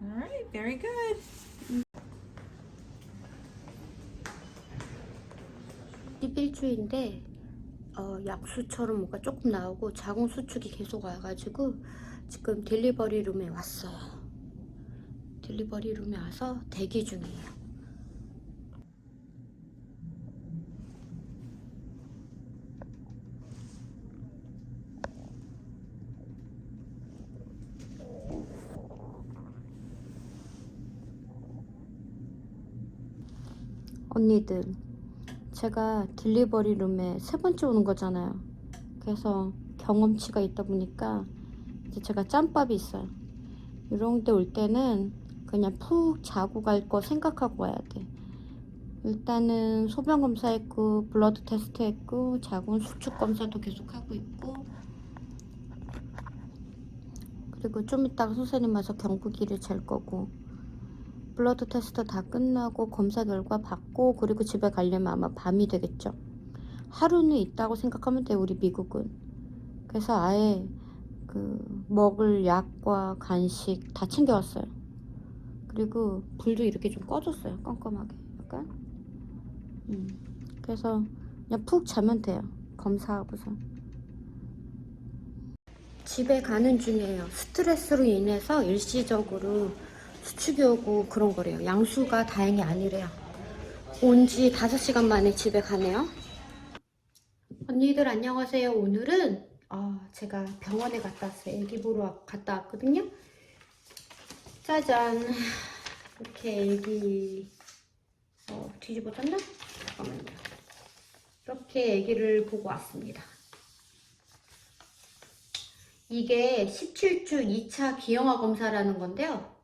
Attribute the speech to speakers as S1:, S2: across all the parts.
S1: All right, very good.
S2: 일주인데 어, 약수처럼 뭔가 조금 나오고 자궁 수축이 계속 와가지고 지금 딜리버리 룸에 왔어요. 딜리버리 룸에 와서 대기 중이에요. 언니들 제가 딜리버리 룸에 세 번째 오는 거잖아요. 그래서 경험치가 있다 보니까 이제 제가 짬밥이 있어요. 이런 데 올 때는 그냥 푹 자고 갈 거 생각하고 와야 돼. 일단은 소변 검사했고 블러드 테스트 했고 자궁 수축 검사도 계속 하고 있고 그리고 좀 이따가 선생님 와서 경부기를 잴 거고 블러드 테스트 다 끝나고 검사 결과 받고 그리고 집에 가려면 아마 밤이 되겠죠. 하루는 있다고 생각하면 돼 우리 미국은. 그래서 아예 그 먹을 약과 간식 다 챙겨왔어요. 그리고 불도 이렇게 좀 꺼줬어요. 깜깜하게 약간. 음. 그래서 그냥 푹 자면 돼요. 검사하고서. 집에 가는 중이에요. 스트레스로 인해서 일시적으로 수축이 오고 그런 거래요. 양수가 다행히 아니래요. 온 지 5시간 만에 집에 가네요. 언니들 안녕하세요. 오늘은 어, 제가 병원에 갔다 왔어요. 애기 보러 와- 갔다 왔거든요. 짜잔. 이렇게 애기 어, 뒤집어 졌나? 잠깐만요. 이렇게 애기를 보고 왔습니다. 이게 17주 2차 기형아 검사라는 건데요.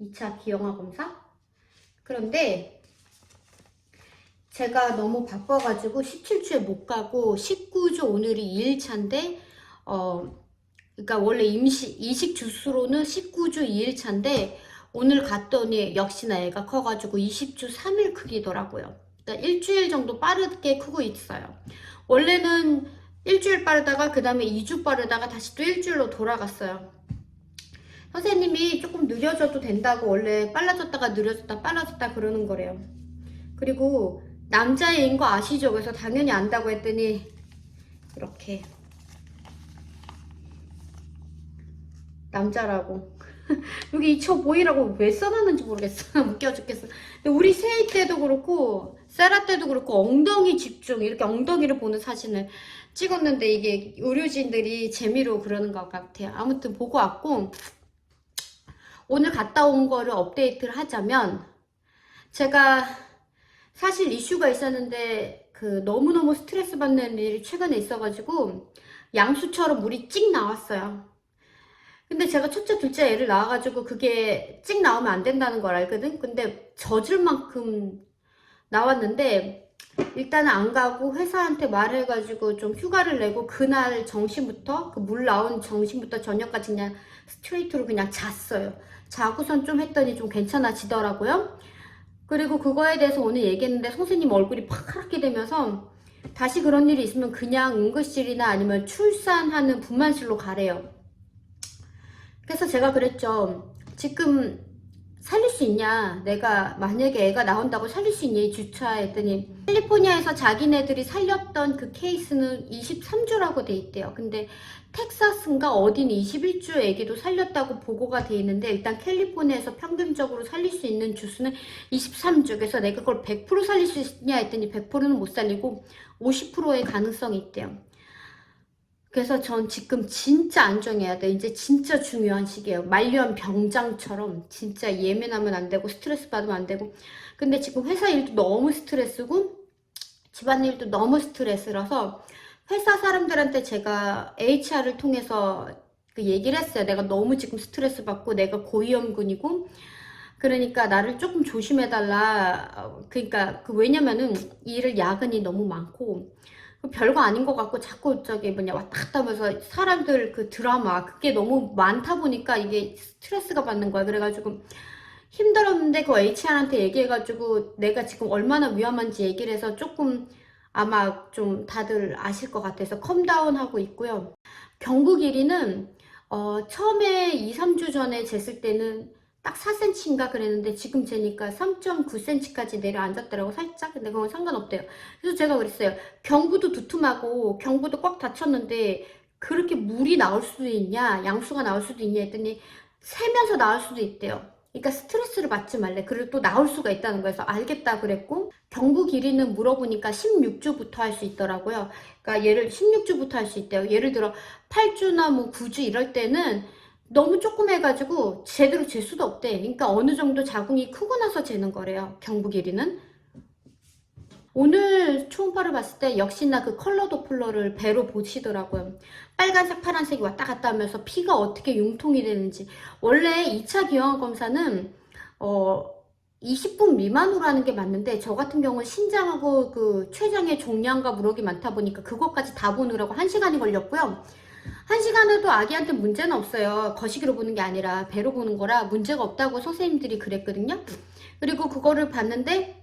S2: 2차 기형아 검사? 그런데 제가 너무 바빠가지고 17주에 못 가고 19주 오늘이 2일차인데 어 그러니까 원래 임시 이식 주수로는 19주 2일차인데 오늘 갔더니 역시나 애가 커가지고 20주 3일 크기더라고요. 그러니까 일주일 정도 빠르게 크고 있어요. 원래는 일주일 빠르다가 그 다음에 2주 빠르다가 다시 또 일주일로 돌아갔어요. 선생님이 조금 느려져도 된다고 원래 빨라졌다가 느려졌다 빨라졌다 그러는 거래요. 그리고 남자애인 거 아시죠? 그래서 당연히 안다고 했더니 이렇게. 남자라고. 여기 이저 보이라고 왜 써놨는지 모르겠어 웃겨 죽겠어. 근데 우리 세이 때도 그렇고 세라 때도 그렇고 엉덩이 집중 이렇게 엉덩이를 보는 사진을 찍었는데 이게 의료진들이 재미로 그러는 것 같아요. 아무튼 보고 왔고 오늘 갔다 온 거를 업데이트를 하자면 제가 사실 이슈가 있었는데 그 너무너무 스트레스 받는 일이 최근에 있어가지고 양수처럼 물이 찍 나왔어요. 근데 제가 첫째, 둘째 애를 낳아가지고 그게 찍 나오면 안 된다는 걸 알거든? 근데 젖을 만큼 나왔는데 일단은 안 가고 회사한테 말해가지고 좀 휴가를 내고 그날 정신부터 그 물 나온 정신부터 저녁까지 그냥 스트레이트로 그냥 잤어요. 자고선 좀 했더니 좀 괜찮아지더라고요. 그리고 그거에 대해서 오늘 얘기했는데 선생님 얼굴이 파랗게 되면서 다시 그런 일이 있으면 그냥 응급실이나 아니면 출산하는 분만실로 가래요. 그래서 제가 그랬죠. 지금 살릴 수 있냐? 내가 만약에 애가 나온다고 살릴 수 있냐? 주차했더니 캘리포니아에서 자기네들이 살렸던 그 케이스는 23주라고 돼 있대요. 근데 텍사스인가 어딘 21주 애기도 살렸다고 보고가 돼 있는데 일단 캘리포니아에서 평균적으로 살릴 수 있는 주수는 23주. 그래서 내가 그걸 100% 살릴 수 있냐 했더니 100%는 못 살리고 50%의 가능성이 있대요. 그래서 전 지금 진짜 안정해야 돼. 이제 진짜 중요한 시기예요. 말년 병장처럼 진짜 예민하면 안 되고 스트레스 받으면 안 되고. 근데 지금 회사 일도 너무 스트레스고 집안 일도 너무 스트레스라서 회사 사람들한테 제가 HR을 통해서 그 얘기를 했어요. 내가 너무 지금 스트레스 받고 내가 고위험군이고 그러니까 나를 조금 조심해달라. 어, 그러니까 그 왜냐면은 일을 야근이 너무 많고 그 별거 아닌 것 같고 자꾸 저기 뭐냐 왔다 갔다 하면서 사람들 그 드라마 그게 너무 많다 보니까 이게 스트레스가 받는 거야. 그래가지고 힘들었는데 그 HR한테 얘기해가지고 내가 지금 얼마나 위험한지 얘기를 해서 조금 아마 좀 다들 아실 것 같아서 컴다운 하고 있고요. 경부 길이는 어, 처음에 2, 3주 전에 쟀을 때는 딱 4cm인가 그랬는데 지금 재니까 3.9cm까지 내려앉았더라고 살짝. 근데 그건 상관없대요. 그래서 제가 그랬어요. 경부도 두툼하고 경부도 꽉 닫혔는데 그렇게 물이 나올 수도 있냐 양수가 나올 수도 있냐 했더니 세면서 나올 수도 있대요. 그러니까 스트레스를 받지 말래. 그리고 또 나올 수가 있다는 거여서 알겠다 그랬고 경부 길이는 물어보니까 16주부터 할 수 있더라고요. 그러니까 예를 16주부터 할 수 있대요. 예를 들어 8주나 뭐 9주 이럴 때는 너무 조금 해가지고 제대로 잴 수도 없대. 그러니까 어느 정도 자궁이 크고 나서 재는 거래요. 경부 길이는. 오늘 초음파를 봤을 때 역시나 그 컬러 도플러를 배로 보시더라고요. 빨간색, 파란색이 왔다 갔다 하면서 피가 어떻게 융통이 되는지. 원래 2차 기형아 검사는 어 20분 미만으로 하는 게 맞는데 저 같은 경우는 신장하고 그 췌장의 종양과 무럭이 많다 보니까 그것까지 다 보느라고 1시간이 걸렸고요. 한 시간에도 아기한테 문제는 없어요. 거시기로 보는 게 아니라 배로 보는 거라 문제가 없다고 선생님들이 그랬거든요. 그리고 그거를 봤는데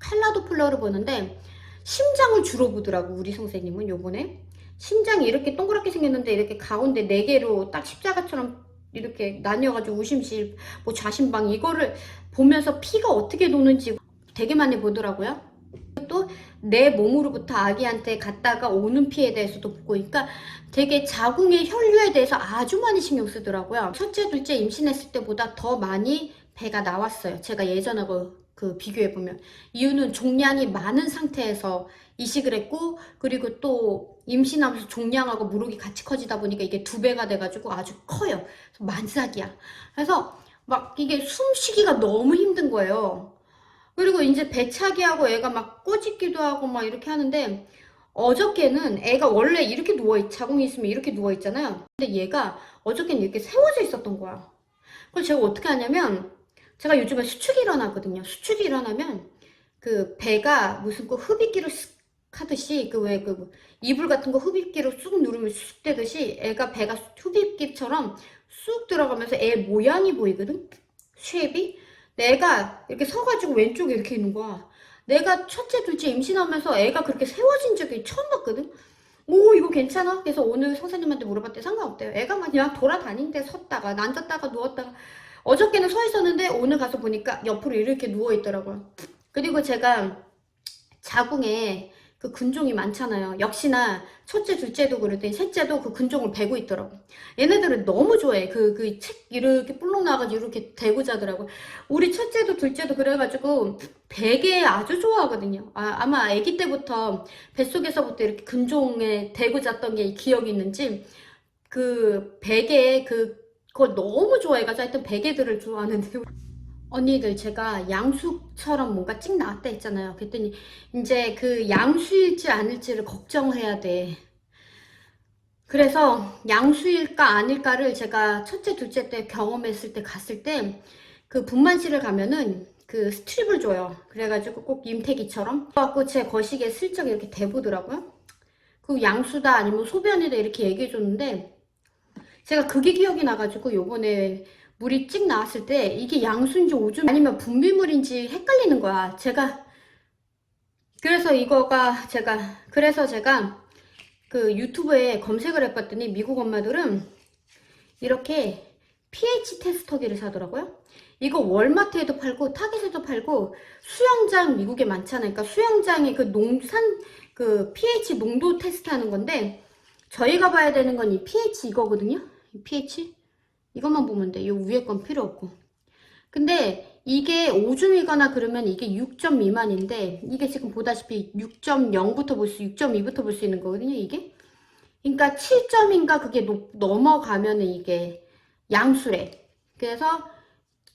S2: 칼라도 플러를 보는데 심장을 주로 보더라고 우리 선생님은 요번에 심장이 이렇게 동그랗게 생겼는데 이렇게 가운데 네 개로 딱 십자가처럼 이렇게 나뉘어가지고 우심실 뭐 좌심방 이거를 보면서 피가 어떻게 도는지 되게 많이 보더라고요. 또 내 몸으로부터 아기한테 갔다가 오는 피에 대해서도 보고 그러니까 되게 자궁의 혈류에 대해서 아주 많이 신경 쓰더라고요. 첫째, 둘째 임신했을 때보다 더 많이 배가 나왔어요. 제가 예전하고 그 비교해보면. 이유는 종양이 많은 상태에서 이식을 했고, 그리고 또 임신하면서 종양하고 무록이 같이 커지다 보니까 이게 두 배가 돼가지고 아주 커요. 만삭이야. 그래서 막 이게 숨쉬기가 너무 힘든 거예요. 그리고 이제 배차기하고 애가 막 꼬집기도 하고 막 이렇게 하는데, 어저께는 애가 원래 이렇게 누워있, 자궁이 있으면 이렇게 누워있잖아요. 근데 얘가 어저께는 이렇게 세워져 있었던 거야. 그래서 제가 어떻게 하냐면, 제가 요즘에 수축이 일어나거든요. 수축이 일어나면, 그 배가 무슨 그 흡입기로 쓱 하듯이, 그 왜 그 이불 같은 거 흡입기로 쑥 누르면 쑥 되듯이 애가 배가 흡입기처럼 쑥 들어가면서 애 모양이 보이거든? 쉐입이? 내가 이렇게 서가지고 왼쪽에 이렇게 있는 거야. 내가 첫째, 둘째 임신하면서 애가 그렇게 세워진 적이 처음 봤거든? 오, 이거 괜찮아? 그래서 오늘 선생님한테 물어봤더니 상관없대요. 애가 그냥 돌아다니는데 섰다가, 앉았다가, 누웠다가. 어저께는 서 있었는데 오늘 가서 보니까 옆으로 이렇게 누워 있더라고요. 그리고 제가 자궁에 그 근종이 많잖아요. 역시나 첫째, 둘째도 그랬더니 셋째도 그 근종을 베고 있더라고. 얘네들은 너무 좋아해. 그, 그 책 이렇게 볼록 나가지고 이렇게 대고 자더라고. 우리 첫째도 둘째도 그래가지고 베개 아주 좋아하거든요. 아, 아마 아기 때부터 뱃속에서부터 이렇게 근종에 대고 잤던 게 기억이 있는지 그 베개 그 그걸 너무 좋아해가지고 하여튼 베개들을 좋아하는데 언니들 제가 양수처럼 뭔가 찍 나왔다 했잖아요. 그랬더니 이제 그 양수일지 아닐지를 걱정해야 돼. 그래서 양수일까 아닐까를 제가 첫째, 둘째 때 경험했을 때 갔을 때 그 분만실을 가면은 그 스트립을 줘요. 그래가지고 꼭 임태기처럼. 그래갖고 제 거시기에 슬쩍 이렇게 대보더라고요. 그 양수다 아니면 소변이다 이렇게 얘기해 줬는데 제가 그게 기억이 나가지고 요번에 물이 찍 나왔을 때 이게 양수인지 오줌 아니면 분비물인지 헷갈리는 거야. 제가 그래서 이거가 제가 그래서 제가 그 유튜브에 검색을 해봤더니 미국 엄마들은 이렇게 pH 테스터기를 사더라고요. 이거 월마트에도 팔고 타겟에도 팔고 수영장 미국에 많잖아요. 그러니까 수영장에 그 농산 그 pH 농도 테스트하는 건데 저희가 봐야 되는 건 이 pH 이거거든요. 이 pH 이것만 보면 돼. 이 위에 건 필요 없고. 근데 이게 오줌이거나 그러면 이게 6점 미만인데 이게 지금 보다시피 6.0부터 볼 수, 6.2부터 볼 수 있는 거거든요. 이게. 그러니까 7점인가 그게 높- 넘어가면은 이게 양수래. 그래서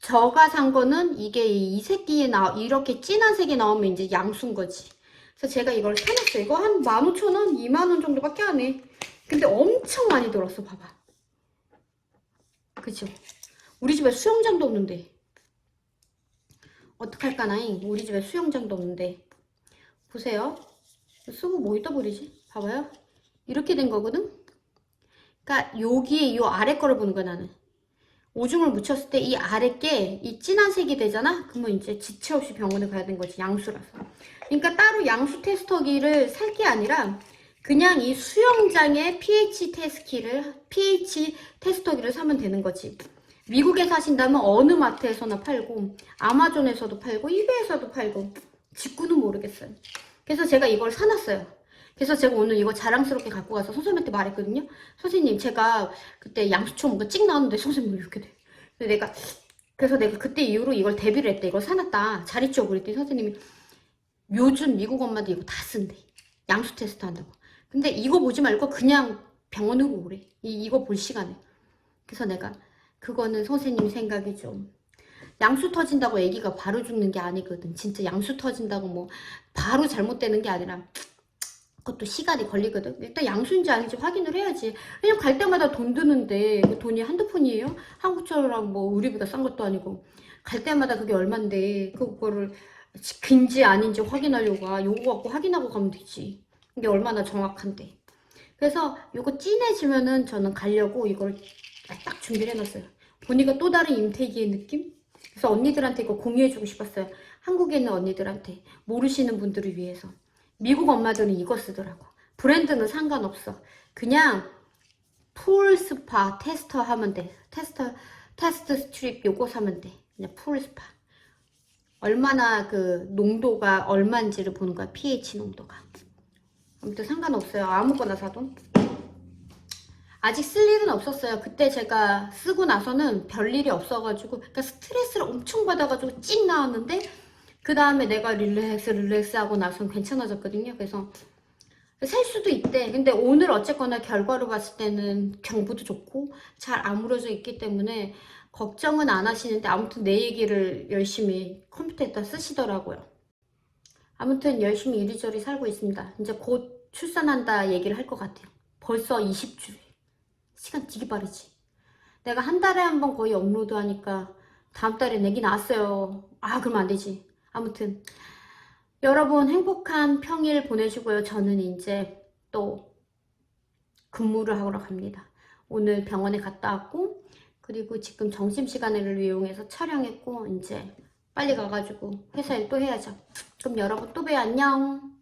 S2: 저가 산 거는 이게 이 새끼에 나 이렇게 진한 색이 나오면 이제 양수인 거지. 그래서 제가 이걸 사놨어요. 이거 한 15,000원, 2만원 정도밖에 안 해. 근데 엄청 많이 들었어. 봐봐. 그쵸? 우리 집에 수영장도 없는데. 어떡할까나잉? 우리 집에 수영장도 없는데. 보세요. 쓰고 뭐 이따 버리지? 봐봐요. 이렇게 된 거거든? 그니까 여기에 요 아래 거를 보는 거야 나는. 오줌을 묻혔을 때 이 아래 게 이 진한 색이 되잖아? 그러면 이제 지체 없이 병원에 가야 되는 거지 양수라서. 그러니까 따로 양수 테스터기를 살 게 아니라 그냥 이 수영장에 pH 테스트기를 pH 테스터기를 사면 되는 거지. 미국에 사신다면 어느 마트에서나 팔고 아마존에서도 팔고 이베이에서도 팔고 직구는 모르겠어요. 그래서 제가 이걸 사놨어요. 그래서 제가 오늘 이거 자랑스럽게 갖고 가서 선생님한테 말했거든요. 선생님 제가 그때 양수초 뭔가 찍 나왔는데 선생님 왜 이렇게 돼? 근데 내가 그래서 내가 그때 이후로 이걸 데뷔를 했대. 이걸 사놨다. 잘 있죠? 그랬더니 선생님이 요즘 미국 엄마들 이거 다 쓴대. 양수 테스트 한다고. 근데 이거 보지 말고 그냥 병원으로 오래. 이, 이거 볼 시간에. 그래서 내가 그거는 선생님 생각이 좀 양수 터진다고 아기가 바로 죽는 게 아니거든. 진짜 양수 터진다고 뭐 바로 잘못되는 게 아니라 그것도 시간이 걸리거든. 일단 양수인지 아닌지 확인을 해야지. 그냥 갈 때마다 돈 드는데 그 돈이 한두 푼이에요? 한국처럼 뭐 의료비가 싼 것도 아니고 갈 때마다 그게 얼만데 그거를 긴지 아닌지 확인하려고 와. 요거 갖고 확인하고 가면 되지. 이게 얼마나 정확한데. 그래서 요거 진해지면은 저는 가려고 이걸 딱 준비를 해놨어요. 보니까 또 다른 임태기의 느낌? 그래서 언니들한테 이거 공유해주고 싶었어요. 한국에 있는 언니들한테 모르시는 분들을 위해서. 미국 엄마들은 이거 쓰더라고. 브랜드는 상관없어. 그냥 풀스파 테스터 하면 돼. 테스터 테스트 스트립 요거 사면 돼. 그냥 풀스파. 얼마나 그 농도가 얼마인지를 보는 거야. pH 농도가. 아무튼 상관없어요. 아무거나 사도. 아직 쓸 일은 없었어요. 그때 제가 쓰고 나서는 별일이 없어가지고 그러니까 스트레스를 엄청 받아가지고 찡 나왔는데 그 다음에 내가 릴렉스 릴렉스 하고 나서는 괜찮아졌거든요. 그래서 셀 수도 있대. 근데 오늘 어쨌거나 결과로 봤을 때는 경부도 좋고 잘 아물어져 있기 때문에 걱정은 안 하시는데 아무튼 내 얘기를 열심히 컴퓨터에다 쓰시더라고요. 아무튼 열심히 이리저리 살고 있습니다. 이제 곧 출산한다 얘기를 할 것 같아요. 벌써 20주. 시간 되게 빠르지. 내가 한 달에 한 번 거의 업로드 하니까 다음 달에 내기 나왔어요. 아, 그러면 안 되지. 아무튼 여러분 행복한 평일 보내시고요. 저는 이제 또 근무를 하러 갑니다. 오늘 병원에 갔다 왔고 그리고 지금 점심시간을 이용해서 촬영했고 이제 빨리 가가지고 회사 일또 해야죠. 그럼 여러분 또 봬요. 안녕.